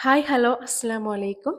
Hi hello അസ്സാം വലൈക്കും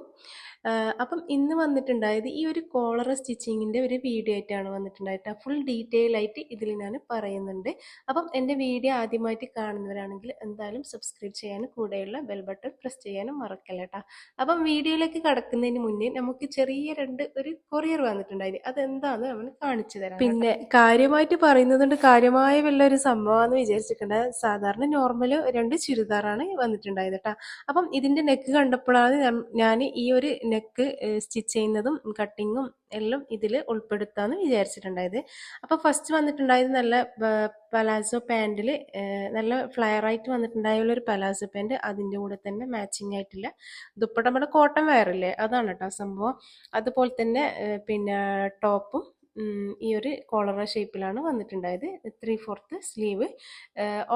അപ്പം ഇന്ന് വന്നിട്ടുണ്ടായത് ഈ ഒരു കോളർ സ്റ്റിച്ചിങ്ങിന്റെ ഒരു വീഡിയോ ആയിട്ടാണ് വന്നിട്ടുണ്ടായത് ഫുൾ ഡീറ്റെയിൽ ആയിട്ട് ഇതിൽ ഞാൻ പറയുന്നുണ്ട്. അപ്പം എന്റെ വീഡിയോ ആദ്യമായിട്ട് കാണുന്നവരാണെങ്കിൽ എന്തായാലും സബ്സ്ക്രൈബ് ചെയ്യാനും കൂടെയുള്ള ബെൽ ബട്ടൺ പ്രസ് ചെയ്യാനും മറക്കല്ല കേട്ടോ അപ്പം വീഡിയോയിലേക്ക് കടക്കുന്നതിന് മുന്നേ നമുക്ക് ചെറിയ രണ്ട് ഒരു കൊറിയർ വന്നിട്ടുണ്ടായിരുന്നു അതെന്താന്ന് നമ്മൾ കാണിച്ചു തരാം പിന്നെ കാര്യമായിട്ട് പറയുന്നതുകൊണ്ട് കാര്യമായ വല്ല ഒരു സംഭവമാണെന്ന് വിചാരിച്ചിട്ടുണ്ട്. സാധാരണ നോർമൽ രണ്ട് ചുരിദാറാണ് വന്നിട്ടുണ്ടായത് കേട്ടോ അപ്പം ഇതിന്റെ നെക്ക് കണ്ടപ്പോഴാണ് ഞാൻ ഈ ഒരു നെക്ക് സ്റ്റിച്ച് ചെയ്യുന്നതും കട്ടിങ്ങും എല്ലാം ഇതിൽ ഉൾപ്പെടുത്താമെന്ന് വിചാരിച്ചിട്ടുണ്ടായത്. അപ്പോൾ ഫസ്റ്റ് വന്നിട്ടുണ്ടായത് നല്ല പലാസോ പാന്റിൽ നല്ല ഫ്ലയർ ആയിട്ട് വന്നിട്ടുണ്ടായ ഒരു പലാസോ പാന്റ് അതിന്റെ കൂടെ തന്നെ മാച്ചിങ് ആയിട്ടില്ല ദുപ്പട്ട നമ്മുടെ കോട്ടൺ വെയറില്ലേ അതാണ് കേട്ടോ സംഭവം. അതുപോലെ തന്നെ പിന്നെ ടോപ്പും ഈ ഒരു കോളറ ഷേപ്പിലാണ് വന്നിട്ടുണ്ടായത്. ത്രീ ഫോർത്ത് സ്ലീവ്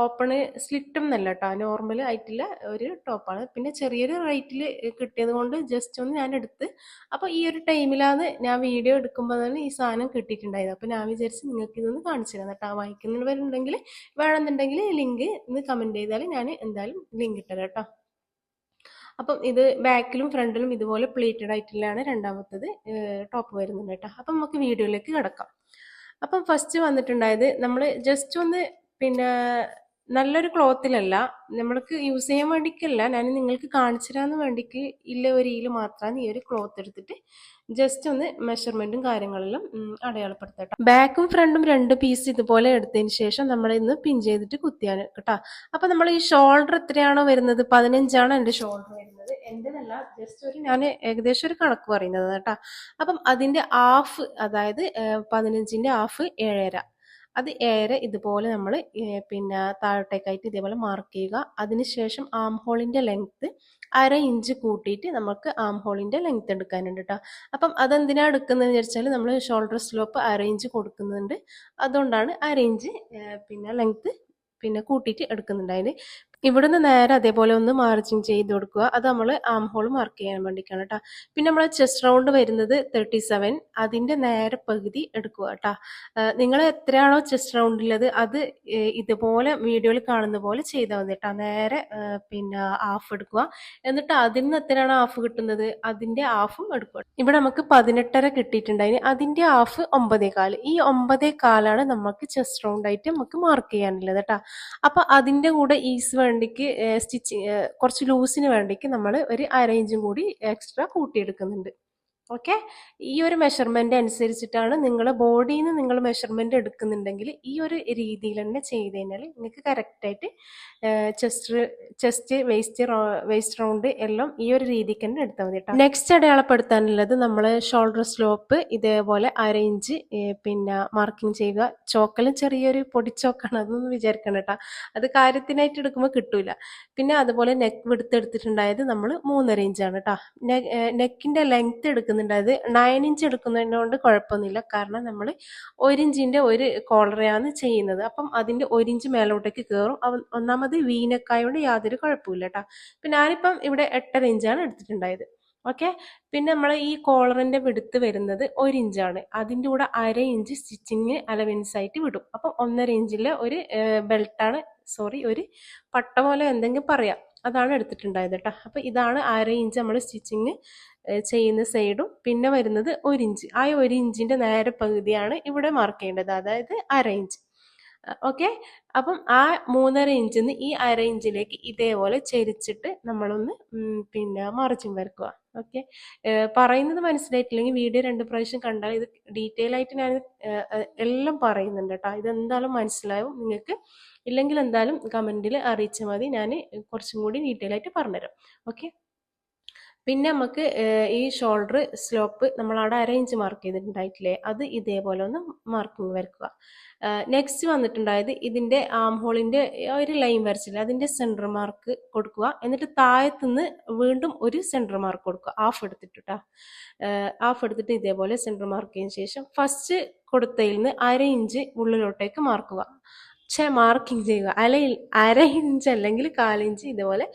ഓപ്പണ് സ്ലിറ്റും എന്നല്ല കേട്ടോ നോർമൽ ആയിട്ടുള്ള ഒരു ടോപ്പാണ് പിന്നെ ചെറിയൊരു റേറ്റിൽ കിട്ടിയത് കൊണ്ട് ജസ്റ്റ് ഒന്ന് ഞാൻ എടുത്ത് അപ്പോൾ ഈ ഒരു ടൈമിലാണ് ഞാൻ വീഡിയോ എടുക്കുമ്പോൾ തന്നെ ഈ സാധനം കിട്ടിയിട്ടുണ്ടായത്. അപ്പോൾ ഞാൻ വിചാരിച്ച് നിങ്ങൾക്ക് ഇതൊന്ന് കാണിച്ചു തരാം കേട്ടോ വായിക്കുന്നവരുണ്ടെങ്കിൽ വേണമെന്നുണ്ടെങ്കിൽ ലിങ്ക് ഇന്ന് കമന്റ് ചെയ്താൽ ഞാൻ എന്തായാലും ലിങ്ക് ഇട്ടത് കേട്ടോ അപ്പം ഇത് ബാക്കിലും ഫ്രണ്ടിലും ഇതുപോലെ പ്ലേറ്റഡ് ആയിട്ടുള്ളതാണ് രണ്ടാമത്തത് ടോപ്പ് വരുന്നുണ്ട് കേട്ടോ. അപ്പം നമുക്ക് വീഡിയോയിലേക്ക് കിടക്കാം. അപ്പം ഫസ്റ്റ് വന്നിട്ടുണ്ടായത് നമ്മൾ ജസ്റ്റ് ഒന്ന് പിന്നെ നല്ലൊരു ക്ലോത്തിലല്ല നമ്മൾക്ക് യൂസ് ചെയ്യാൻ വേണ്ടിക്കല്ല ഞാൻ നിങ്ങൾക്ക് കാണിച്ചു തരാൻ വേണ്ടിക്ക് ഇല്ല ഒരു മാത്രമാണ് ഈ ഒരു ക്ലോത്ത് എടുത്തിട്ട് ജസ്റ്റ് ഒന്ന് മെഷർമെന്റും കാര്യങ്ങളിലും അടയാളപ്പെടുത്തട്ടെ ബാക്കും ഫ്രണ്ടും രണ്ട് പീസ് ഇതുപോലെ എടുത്തതിന് ശേഷം നമ്മൾ ഇന്ന് പിൻ ചെയ്തിട്ട് കുത്തിയാണ് കേട്ടോ. അപ്പൊ നമ്മൾ ഈ ഷോൾഡർ എത്രയാണോ വരുന്നത്? പതിനഞ്ചാണ് എന്റെ ഷോൾഡർ വരുന്നത്. എന്റെതല്ല ജസ്റ്റ് ഒരു ഞാൻ ഏകദേശം ഒരു കണക്ക് പറയുന്നത് കേട്ടോ. അപ്പം അതിന്റെ ഹാഫ് അതായത് പതിനഞ്ചിന്റെ ഹാഫ് ഏഴര. അത് ഏറെ ഇതുപോലെ നമ്മൾ പിന്നെ താഴോട്ടേക്കായിട്ട് ഇതേപോലെ മാർക്ക് ചെയ്യുക. അതിനുശേഷം ആം ഹോളിന്റെ ലെങ്ത്ത് അര ഇഞ്ച് കൂട്ടിയിട്ട് നമുക്ക് ആം ഹോളിന്റെ ലെങ്ത്ത് എടുക്കാനുണ്ട് കേട്ടോ അപ്പം അതെന്തിനാണ് എടുക്കുന്നതെന്ന് വെച്ചാൽ നമ്മൾ ഷോൾഡർ സ്ലോപ്പ് അര ഇഞ്ച് കൊടുക്കുന്നുണ്ട്. അതുകൊണ്ടാണ് അര ഇഞ്ച് പിന്നെ ലെങ്ത്ത് പിന്നെ കൂട്ടിയിട്ട് എടുക്കുന്നുണ്ട്. അതിന് ഇവിടുന്ന് നേരെ അതേപോലെ ഒന്ന് മാർജിങ് ചെയ്ത് കൊടുക്കുക. അത് നമ്മൾ ആം ഹോൾ മാർക്ക് ചെയ്യാൻ വേണ്ടിയിട്ടാണ് കേട്ടോ പിന്നെ നമ്മൾ ചെസ്റ്റ് റൗണ്ട് വരുന്നത് തേർട്ടി സെവൻ അതിന്റെ നേരെ പകുതി എടുക്കുക കേട്ടോ നിങ്ങൾ എത്രയാണോ ചെസ്റ്റ് റൗണ്ടുള്ളത് അത് ഇതുപോലെ വീഡിയോയിൽ കാണുന്ന പോലെ ചെയ്താൽ മതി കേട്ടോ നേരെ പിന്നെ ഹാഫ് എടുക്കുക. എന്നിട്ട് അതിൽ നിന്ന് എത്രയാണോ ഹാഫ് കിട്ടുന്നത്? അതിന്റെ ഹാഫും എടുക്കുക ഇവിടെ നമുക്ക് പതിനെട്ടര കിട്ടിയിട്ടുണ്ടായിന് അതിന്റെ ഹാഫ് ഒമ്പതേ കാൽ. ഈ ഒമ്പതേ കാലാണ് നമുക്ക് ചെസ്റ്റ് റൗണ്ട് ആയിട്ട് നമുക്ക് മാർക്ക് ചെയ്യാനുള്ളത് കേട്ടോ അപ്പം അതിന്റെ കൂടെ ഈസ് വേണ്ടിക്ക് സ്റ്റിച്ചിങ് കുറച്ച് ലൂസിന് വേണ്ടിക്ക് നമ്മൾ ഒരു അര ഇഞ്ചും കൂടി എക്സ്ട്രാ കൂട്ടിയെടുക്കുന്നുണ്ട്. ഓക്കെ? ഈ ഒരു മെഷർമെന്റ് അനുസരിച്ചിട്ടാണ് നിങ്ങൾ ബോഡിയിൽ നിന്ന് നിങ്ങൾ മെഷർമെന്റ് എടുക്കുന്നുണ്ടെങ്കിൽ ഈ ഒരു രീതിയിൽ തന്നെ ചെയ്ത് കഴിഞ്ഞാൽ നിങ്ങൾക്ക് കറക്റ്റായിട്ട് chest chest waist waist round എല്ലാം ഈ ഒരു രീതിക്ക് തന്നെ എടുത്താൽ മതി കേട്ടോ നെക്സ്റ്റ് അടയാളപ്പെടുത്താനുള്ളത് നമ്മൾ ഷോൾഡർ സ്ലോപ്പ് ഇതേപോലെ അര ഇഞ്ച് പിന്നെ മാർക്കിംഗ് ചെയ്യുക. ചോക്കലും ചെറിയൊരു പൊടിച്ചോക്കാണ് അതൊന്നും വിചാരിക്കണം കേട്ടോ അത് കാര്യത്തിനായിട്ട് എടുക്കുമ്പോൾ കിട്ടൂല. പിന്നെ അതുപോലെ നെക്ക് വിടുത്തെടുത്തിട്ടുണ്ടായത് നമ്മൾ മൂന്നര ഇഞ്ചാണ് കേട്ടോ നെക്കിന്റെ ലെങ്ത് എടുക്കുന്നത് എടുക്കുന്നുണ്ട്. നയൻ ഇഞ്ച് എടുക്കുന്നതിനോണ്ട് കുഴപ്പമൊന്നുമില്ല. കാരണം നമ്മൾ ഒരു ഇഞ്ചിന്റെ ഒരു കോളറയാണ് ചെയ്യുന്നത്. അപ്പം അതിന്റെ ഒരു ഇഞ്ച് മേലോട്ടേക്ക് കയറും ഒന്നാമത് വീനക്കായോണ്ട് യാതൊരു കുഴപ്പമില്ല കേട്ടോ പിന്നെ ഞാനിപ്പം ഇവിടെ എട്ടര ഇഞ്ചാണ് എടുത്തിട്ടുണ്ടായത്. ഓക്കെ? പിന്നെ നമ്മൾ ഈ കോളറിന്റെ വിടുത്ത് വരുന്നത് ഒരു ഇഞ്ചാണ് അതിന്റെ കൂടെ അര ഇഞ്ച് സ്റ്റിച്ചിങ് അലവൻസ് ആയിട്ട് വിടും. അപ്പം ഒന്നര ഇഞ്ചിലെ ഒരു ബെൽറ്റാണ് സോറി ഒരു പട്ട പോലെ എന്തെങ്കിലും പറയാം. അതാണ് എടുത്തിട്ടുണ്ടായത് കേട്ടോ അപ്പം ഇതാണ് അര ഇഞ്ച് നമ്മൾ സ്റ്റിച്ചിങ് ചെയ്യുന്ന സൈഡും പിന്നെ വരുന്നത് ഒരു ഇഞ്ച്. ആ ഒരു ഇഞ്ചിന്റെ നേരെ പകുതിയാണ് ഇവിടെ മാർക്ക് ചെയ്യേണ്ടത്. അതായത് അര ഇഞ്ച്. ഓക്കെ അപ്പം ആ മൂന്നര ഇഞ്ചിൽ നിന്ന് ഈ അര ഇഞ്ചിലേക്ക് ഇതേപോലെ ചെരിച്ചിട്ട് നമ്മളൊന്ന് പിന്നെ മറിച്ചും വരക്കുക ഓക്കെ. പറയുന്നത് മനസ്സിലായിട്ടില്ലെങ്കിൽ വീഡിയോ രണ്ട് പ്രാവശ്യം കണ്ടാൽ ഇത് ഡീറ്റെയിൽ ആയിട്ട് ഞാൻ എല്ലാം പറയുന്നുണ്ട് കേട്ടോ. ഇതെന്തായാലും മനസ്സിലാവും നിങ്ങൾക്ക്. ഇല്ലെങ്കിൽ എന്തായാലും കമന്റിൽ അറിയിച്ചാൽ മതി. ഞാൻ കുറച്ചും കൂടി ഡീറ്റെയിൽ ആയിട്ട് പറഞ്ഞുതരാം. ഓക്കെ. പിന്നെ നമുക്ക് ഈ ഷോൾഡർ സ്ലോപ്പ് നമ്മൾ അവിടെ അരയിഞ്ച് മാർക്ക് ചെയ്തിട്ടുണ്ടായിട്ടില്ലേ? അത് ഇതേപോലെ ഒന്ന് മാർക്കിങ് വരക്കുക. നെക്സ്റ്റ് വന്നിട്ടുണ്ടായത് ഇതിന്റെ ആം ഹോളിന്റെ ഒരു ലൈൻ വരച്ചില്ല? അതിന്റെ സെന്റർ മാർക്ക് കൊടുക്കുക. എന്നിട്ട് താഴത്തുനിന്ന് വീണ്ടും ഒരു സെന്റർ മാർക്ക് കൊടുക്കുക. ഹാഫ് എടുത്തിട്ടാ ഹാഫ് എടുത്തിട്ട് ഇതേപോലെ സെന്റർ മാർക്ക് ചെയ്തതിന് ശേഷം ഫസ്റ്റ് കൊടുത്തതിൽ നിന്ന് അര ഇഞ്ച് ഉള്ളിലോട്ടേക്ക് മാർക്കുക പക്ഷേ മാർക്കിംഗ് ചെയ്യുക. അല അര ഇഞ്ച് അല്ലെങ്കിൽ കാലിഞ്ച് ഇതുപോലെ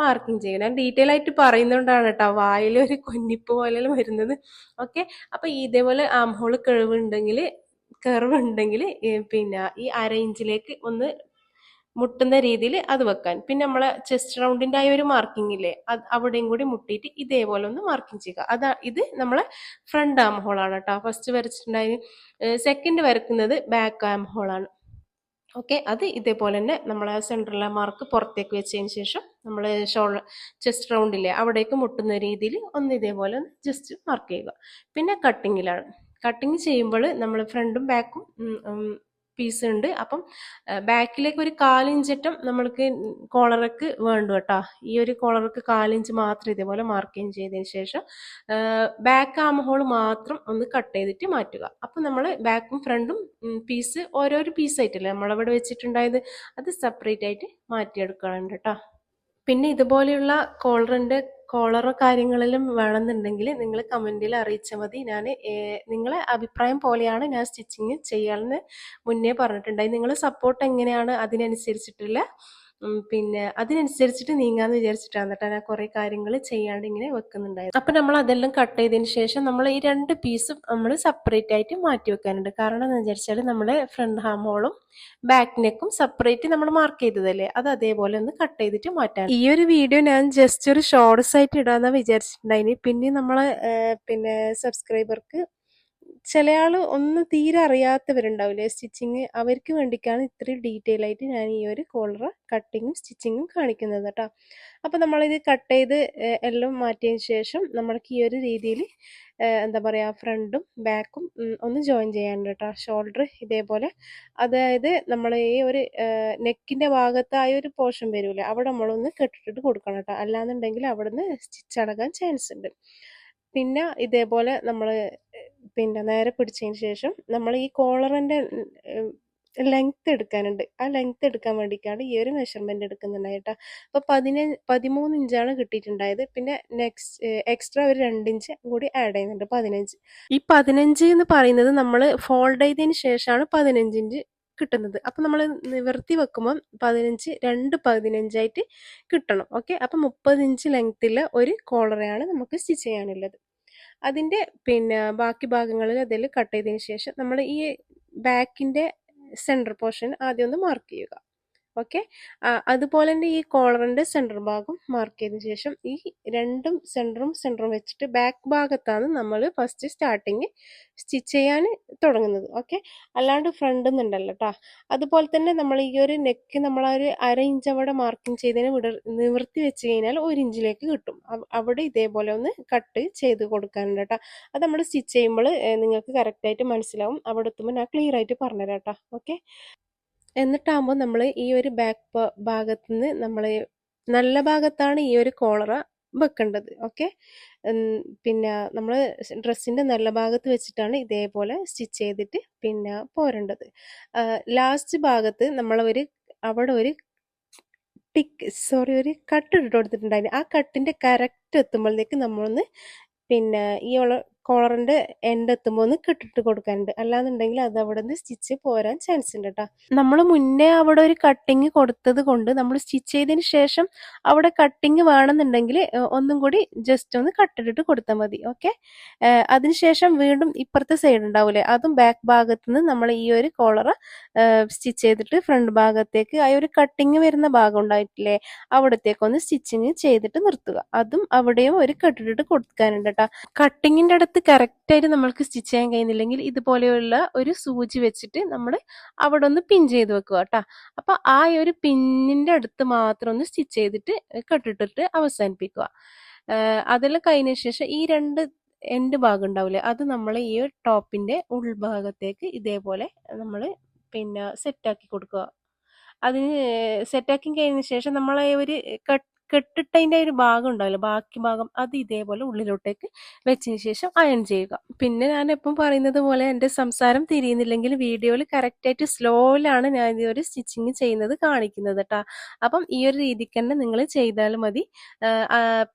മാർക്കിംഗ് ചെയ്യുക. ഞാൻ ഡീറ്റെയിൽ ആയിട്ട് പറയുന്നതുകൊണ്ടാണ് കേട്ടോ. വായിൽ ഒരു കൊന്നിപ്പ് പോലെ വരുന്നത്. ഓക്കെ? അപ്പോൾ ഇതേപോലെ ആം ഹോൾ കിഴവുണ്ടെങ്കിൽ കർവ് ഉണ്ടെങ്കിൽ പിന്നെ ഈ അര ഇഞ്ചിലേക്ക് ഒന്ന് മുട്ടുന്ന രീതിയിൽ അത് വെക്കാൻ. പിന്നെ നമ്മളെ ചെസ്റ്റ് റൗണ്ടിന്റെ ആയ ഒരു മാർക്കിംഗ് ഇല്ലേ? അത് അവിടെയും കൂടി മുട്ടിയിട്ട് ഇതേപോലെ ഒന്ന് മാർക്കിംഗ് ചെയ്യുക. അതാ ഇത് നമ്മളെ ഫ്രണ്ട് ആം ഹോളാണ് കേട്ടോ. ഫസ്റ്റ് വരച്ചിട്ടുണ്ടായി സെക്കൻഡ് വരക്കുന്നത് ബാക്ക് ആം ഹോളാണ്. ഓക്കെ അത് ഇതേപോലെ തന്നെ നമ്മൾ സെൻട്രലിലെ മാർക്ക് പുറത്തേക്ക് വെച്ചതിന് ശേഷം നമ്മൾ ഷോൾ ചെസ്റ്റ് റൗണ്ടില്ലേ അവിടേക്ക് മുട്ടുന്ന രീതിയിൽ ഒന്ന് ഇതേപോലെ ഒന്ന് ജസ്റ്റ് മാർക്ക് ചെയ്യുക. പിന്നെ കട്ടിങ്ങിലാണ് കട്ടിങ് ചെയ്യുമ്പോൾ നമ്മൾ ഫ്രണ്ടും ബാക്കും പീസ് ഉണ്ട്. അപ്പം ബാക്കിലേക്ക് ഒരു കാലിഞ്ചറ്റം നമ്മൾക്ക് കോളറക്ക് വേണ്ടു കേട്ടോ. ഈ ഒരു കോളർക്ക് കാലിഞ്ച് മാത്രം ഇതേപോലെ മാർക്കിങ് ചെയ്തതിന് ശേഷം ബാക്ക് ആം ഹോൾ മാത്രം ഒന്ന് കട്ട് ചെയ്തിട്ട് മാറ്റുക. അപ്പം നമ്മൾ ബാക്കും ഫ്രണ്ടും പീസ് ഓരോരോ പീസായിട്ടല്ലേ നമ്മളവിടെ വെച്ചിട്ടുണ്ടായത്? അത് സെപ്പറേറ്റ് ആയിട്ട് മാറ്റിയെടുക്കണം കേട്ടോ. പിന്നെ ഇതുപോലെയുള്ള കോളറിന്റെ കോളറോ കാര്യങ്ങളിലും വേണമെന്നുണ്ടെങ്കിൽ നിങ്ങൾ കമന്റിൽ അറിയിച്ചാൽ മതി. ഞാൻ നിങ്ങളെ അഭിപ്രായം പോലെയാണ് ഞാൻ സ്റ്റിച്ചിങ് ചെയ്യാമെന്ന് മുന്നേ പറഞ്ഞിട്ടുണ്ടായി. നിങ്ങൾ സപ്പോർട്ട് എങ്ങനെയാണ് അതിനനുസരിച്ചിട്ടുള്ള പിന്നെ അതിനനുസരിച്ചിട്ട് നീങ്ങാന്ന് വിചാരിച്ചിട്ടാണ് കേട്ടോ ഞാൻ കുറേ കാര്യങ്ങൾ ചെയ്യാണ്ട് ഇങ്ങനെ വെക്കുന്നുണ്ടായിരുന്നു അപ്പം നമ്മൾ അതെല്ലാം കട്ട് ചെയ്തതിന് ശേഷം നമ്മൾ ഈ രണ്ട് പീസും നമ്മൾ സെപ്പറേറ്റ് ആയിട്ട് മാറ്റി വെക്കാനുണ്ട്. കാരണം എന്ന് വിചാരിച്ചാൽ നമ്മുടെ ഫ്രണ്ട് ഹാമോളും ബാക്ക് നെക്കും സെപ്പറേറ്റ് നമ്മൾ മാർക്ക് ചെയ്തതല്ലേ? അത് അതേപോലെ ഒന്ന് കട്ട് ചെയ്തിട്ട് മാറ്റാൻ. ഈ ഒരു വീഡിയോ ഞാൻ ജസ്റ്റ് ഒരു ഷോർട്സ് ആയിട്ട് ഇടാന്ന് വിചാരിച്ചിട്ടുണ്ടായിന്. പിന്നെ നമ്മളെ പിന്നെ സബ്സ്ക്രൈബർക്ക് ചില ആൾ ഒന്നും തീരെ അറിയാത്തവരുണ്ടാവില്ലേ സ്റ്റിച്ചിങ്? അവർക്ക് വേണ്ടിക്കാണ് ഇത്രയും ഡീറ്റെയിൽ ആയിട്ട് ഞാൻ ഈ ഒരു കോളർ കട്ടിങ്ങും സ്റ്റിച്ചിങ്ങും കാണിക്കുന്നത് കേട്ടോ അപ്പോൾ നമ്മളിത് കട്ട് ചെയ്ത് എല്ലാം മാറ്റിയതിന് ശേഷം നമ്മൾക്ക് ഈ ഒരു രീതിയിൽ എന്താ പറയുക ഫ്രണ്ടും ബാക്കും ഒന്ന് ജോയിൻ ചെയ്യാനുണ്ട് കേട്ടോ ഷോൾഡർ ഇതേപോലെ. അതായത് നമ്മൾ ഈ ഒരു നെക്കിന്റെ ഭാഗത്തായ ഒരു പോർഷൻ വരില്ലേ അവിടെ നമ്മളൊന്ന് കെട്ടിട്ടിട്ട് കൊടുക്കണം കേട്ടോ അല്ലാന്നുണ്ടെങ്കിൽ അവിടെ നിന്ന് സ്റ്റിച്ച് അടക്കാൻ ചാൻസ് ഉണ്ട്. പിന്നെ ഇതേപോലെ നമ്മൾ പിന്നെ നേരെ പിടിച്ചതിന് ശേഷം നമ്മൾ ഈ കോളറിന്റെ ലെങ്ത് എടുക്കാനുണ്ട്. ആ ലെങ്ത് എടുക്കാൻ വേണ്ടിയിട്ടാണ് ഈ ഒരു മെഷർമെന്റ് എടുക്കുന്നുണ്ടായി കേട്ടോ. അപ്പോൾ പതിനഞ്ച് പതിമൂന്ന് ഇഞ്ചാണ് കിട്ടിയിട്ടുണ്ടായത്. പിന്നെ നെക്സ്റ്റ് എക്സ്ട്രാ ഒരു രണ്ട് ഇഞ്ച് കൂടി ആഡ് ചെയ്യുന്നുണ്ട്. പതിനഞ്ച്. ഈ പതിനഞ്ച് എന്ന് പറയുന്നത് നമ്മൾ ഫോൾഡ് ചെയ്തതിന് ശേഷമാണ് പതിനഞ്ച് ഇഞ്ച് കിട്ടുന്നത്. അപ്പം നമ്മൾ നിവർത്തി വെക്കുമ്പോൾ പതിനഞ്ച് രണ്ട് പതിനഞ്ചായിട്ട് കിട്ടണം. ഓക്കെ? അപ്പം മുപ്പത് ഇഞ്ച് ലെങ്ത്തിൽ ഒരു കോളറയാണ് നമുക്ക് സ്റ്റിച്ച് ചെയ്യാനുള്ളത്. അതിന്റെ പിന്നെ ബാക്കി ഭാഗങ്ങളിൽ അതിൽ കട്ട് ചെയ്തതിന് ശേഷം നമ്മൾ ഈ ബാക്കിന്റെ സെന്റർ പോർഷൻ ആദ്യം ഒന്ന് മാർക്ക് ചെയ്യുക. ഓക്കെ. അതുപോലെ തന്നെ ഈ കോളറിന്റെ സെന്റർ ഭാഗം മാർക്ക് ചെയ്തതിന് ശേഷം ഈ രണ്ടും സെന്ററും സെന്ററും വെച്ചിട്ട് ബാക്ക് ഭാഗത്താണ് നമ്മൾ ഫസ്റ്റ് സ്റ്റാർട്ടിങ് സ്റ്റിച്ച് ചെയ്യാൻ തുടങ്ങുന്നത്. ഓക്കെ. അല്ലാണ്ട് ഫ്രണ്ട് ഉണ്ടല്ലോ കേട്ടോ അതുപോലെ തന്നെ നമ്മൾ ഈ ഒരു നെക്ക് നമ്മൾ ഒരു അര ഇഞ്ച് അവിടെ മാർക്കിംഗ് ചെയ്തതിന് വിട നിവർത്തി വെച്ച് കഴിഞ്ഞാൽ ഒരു ഇഞ്ചിലേക്ക് കിട്ടും. അവിടെ ഇതേപോലെ ഒന്ന് കട്ട് ചെയ്ത് കൊടുക്കാനുണ്ട് കേട്ടോ അത് നമ്മൾ സ്റ്റിച്ച് ചെയ്യുമ്പോൾ നിങ്ങൾക്ക് കറക്റ്റായിട്ട് മനസ്സിലാവും. അവിടെ എത്തുമ്പോൾ ഞാൻ ക്ലിയർ ആയിട്ട് പറഞ്ഞുതരാം കേട്ടോ ഓക്കെ. എന്നിട്ടാകുമ്പോൾ നമ്മൾ ഈ ഒരു ബാക്ക് ഭാഗത്ത് നിന്ന് നമ്മൾ നല്ല ഭാഗത്താണ് ഈ ഒരു കോളറ വെക്കേണ്ടത്. ഓക്കെ പിന്നെ നമ്മൾ ഡ്രസ്സിന്റെ നല്ല ഭാഗത്ത് വെച്ചിട്ടാണ് ഇതേപോലെ സ്റ്റിച്ച് ചെയ്തിട്ട് പിന്നെ പോരേണ്ടത്. ലാസ്റ്റ് ഭാഗത്ത് നമ്മൾ ഒരു അവിടെ ഒരു ടിക്ക് സോറി ഒരു കട്ട് ഇട്ട് കൊടുത്തിട്ടുണ്ടായിരുന്നു ആ കട്ടിന്റെ കറക്റ്റ് എത്തുമ്പോഴത്തേക്ക് നമ്മളൊന്ന് പിന്നെ ഈ കോളറിന്റെ എൻഡ് എത്തുമ്പോൾ ഒന്ന് കെട്ടിട്ട് കൊടുക്കാനുണ്ട്. അല്ലാന്നുണ്ടെങ്കിൽ അത് അവിടെ നിന്ന് സ്റ്റിച്ച് പോരാൻ ചാൻസ് ഉണ്ട് കേട്ടോ നമ്മൾ മുന്നേ അവിടെ ഒരു കട്ടിങ് കൊടുത്തത് കൊണ്ട് നമ്മൾ സ്റ്റിച്ച് ചെയ്തതിന് ശേഷം അവിടെ കട്ടിങ് വേണമെന്നുണ്ടെങ്കിൽ ഒന്നും കൂടി ജസ്റ്റ് ഒന്ന് കട്ടിട്ടിട്ട് കൊടുത്താൽ മതി. ഓക്കെ അതിനുശേഷം വീണ്ടും ഇപ്പുറത്തെ സൈഡ് ഉണ്ടാവില്ലേ അതും ബാക്ക് ഭാഗത്ത് നിന്ന് നമ്മൾ ഈ ഒരു കോളർ സ്റ്റിച്ച് ചെയ്തിട്ട് ഫ്രണ്ട് ഭാഗത്തേക്ക് ആ ഒരു കട്ടിങ് വരുന്ന ഭാഗം ഉണ്ടായിട്ടില്ലേ? അവിടത്തേക്കൊന്ന് സ്റ്റിച്ചിങ് ചെയ്തിട്ട് നിർത്തുക. അതും അവിടെയും ഒരു കെട്ടിട്ടിട്ട് കൊടുക്കാനുണ്ട് കേട്ടോ കട്ടിങ്ങിന്റെ അടുത്ത് കറക്റ്റായിട്ട് നമ്മൾക്ക് സ്റ്റിച്ച് ചെയ്യാൻ കഴിയുന്നില്ലെങ്കിൽ ഇതുപോലെയുള്ള ഒരു സൂചി വെച്ചിട്ട് നമ്മൾ അവിടെ ഒന്ന് പിൻ ചെയ്ത് വെക്കുക കേട്ടോ. അപ്പോൾ ആ ഒരു പിന്നിന്റെ അടുത്ത് മാത്രം ഒന്ന് സ്റ്റിച്ച് ചെയ്തിട്ട് കട്ടിട്ടിട്ട് അവസാനിപ്പിക്കുക. അതെല്ലാം കഴിഞ്ഞ ശേഷം ഈ രണ്ട് എൻഡ് ഭാഗം ഉണ്ടാവില്ലേ അത് നമ്മൾ ഈ ടോപ്പിന്റെ ഉൾഭാഗത്തേക്ക് ഇതേപോലെ നമ്മൾ പിന്നെ സെറ്റാക്കി കൊടുക്കുക. അതിന് സെറ്റാക്കി കഴിഞ്ഞ ശേഷം നമ്മളെ ഒരു കട്ട് കെട്ടിട്ടതിന്റെ ഒരു ഭാഗം ഉണ്ടാവില്ല. ബാക്കി ഭാഗം അത് ഇതേപോലെ ഉള്ളിലോട്ടേക്ക് വെച്ചതിന് ശേഷം അയൺ ചെയ്യുക. പിന്നെ ഞാൻ എപ്പം പറയുന്നത് പോലെ എന്റെ സംസാരം തിരിയുന്നില്ലെങ്കിൽ വീഡിയോയിൽ കറക്റ്റായിട്ട് സ്ലോയിലാണ് ഞാൻ ഈ ഒരു സ്റ്റിച്ചിങ് ചെയ്യുന്നത് കാണിക്കുന്നത് കേട്ടോ അപ്പം ഈ ഒരു രീതിക്ക് തന്നെ നിങ്ങൾ ചെയ്താൽ മതി.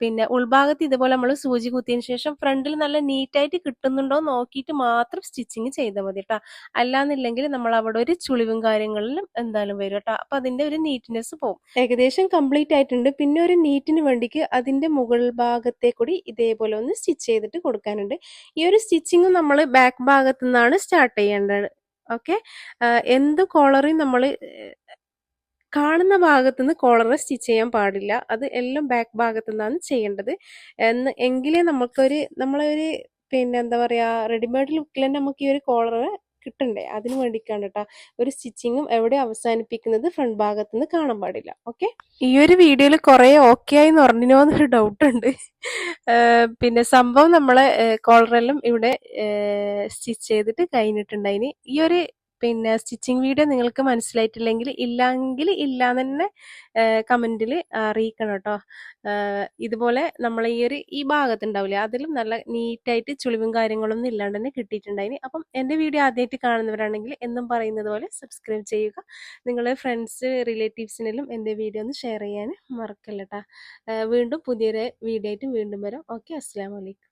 പിന്നെ ഉൾഭാഗത്ത് ഇതുപോലെ നമ്മൾ സൂചി കുത്തിയതിന് ശേഷം ഫ്രണ്ടിൽ നല്ല നീറ്റായിട്ട് കിട്ടുന്നുണ്ടോ നോക്കിയിട്ട് മാത്രം സ്റ്റിച്ചിങ് ചെയ്താൽ മതി കേട്ടോ അല്ലാന്നില്ലെങ്കിൽ നമ്മൾ അവിടെ ഒരു ചുളിവും കാര്യങ്ങളിലും എന്തായാലും വരും കേട്ടോ അപ്പം അതിന്റെ ഒരു നീറ്റ്നെസ് പോകും ഏകദേശം കംപ്ലീറ്റ് ആയിട്ടുണ്ട്. പിന്നെ ഒരു നീറ്റിന് വേണ്ടിക്ക് അതിന്റെ മുകൾ ഭാഗത്തെ കൂടി ഇതേപോലെ ഒന്ന് സ്റ്റിച്ച് ചെയ്തിട്ട് കൊടുക്കാനുണ്ട്. ഈ ഒരു സ്റ്റിച്ചിങ് നമ്മൾ ബാക്ക് ഭാഗത്തു നിന്നാണ് സ്റ്റാർട്ട് ചെയ്യേണ്ടത്. ഓക്കെ? എന്ത് കോളറും നമ്മൾ കാണുന്ന ഭാഗത്തു നിന്ന് കോളർ സ്റ്റിച്ച് ചെയ്യാൻ പാടില്ല. അത് എല്ലാം ബാക്ക് ഭാഗത്തു നിന്നാണ് ചെയ്യേണ്ടത്. എന്ന് എങ്കിലേ നമുക്കൊരു നമ്മളൊരു പിന്നെ എന്താ പറയാ റെഡിമെയ്ഡ് ലുക്കിൽ തന്നെ നമുക്ക് ഈ ഒരു കോളർ കിട്ടണ്ടേ? അതിന് വേണ്ടിക്കാണ് കേട്ടോ ഒരു സ്റ്റിച്ചിങ്ങും എവിടെ അവസാനിപ്പിക്കുന്നത് ഫ്രണ്ട് ഭാഗത്ത് നിന്ന് കാണാൻ പാടില്ല. ഓക്കെ? ഈ ഒരു വീഡിയോയിൽ കുറേ ഓക്കെ ആയി എന്ന് പറഞ്ഞോ എന്നൊരു ഡൗട്ട് ഉണ്ട് പിന്നെ സംഭവം നമ്മളെ കോളറെല്ലാം ഇവിടെ സ്റ്റിച്ച് ചെയ്തിട്ട് കഴിഞ്ഞിട്ടുണ്ടായിന്. ഈ ഒരു പിന്നെ സ്റ്റിച്ചിങ് വീഡിയോ നിങ്ങൾക്ക് മനസ്സിലായിട്ടില്ലെങ്കിൽ ഇല്ലെങ്കിൽ ഇല്ലാന്ന് തന്നെ കമന്റിൽ അറിയിക്കണം കേട്ടോ ഇതുപോലെ നമ്മൾ ഈ ഒരു ഈ ഭാഗത്തുണ്ടാവില്ലേ അതിലും നല്ല നീറ്റായിട്ട് ചുളിവും കാര്യങ്ങളൊന്നും ഇല്ലാണ്ട് തന്നെ കിട്ടിയിട്ടുണ്ടായിന്. അപ്പം എന്റെ വീഡിയോ ആദ്യമായിട്ട് കാണുന്നവരാണെങ്കിൽ എന്നും പറയുന്നത് പോലെ സബ്സ്ക്രൈബ് ചെയ്യുക. നിങ്ങൾ ഫ്രണ്ട്സ് റിലേറ്റീവ്സിനെല്ലാം എന്റെ വീഡിയോ ഒന്ന് ഷെയർ ചെയ്യാൻ മറക്കല്ല വീണ്ടും പുതിയൊരു വീഡിയോ ആയിട്ട് വീണ്ടും വരാം. ഓക്കെ അസ്സാം വലൈക്കും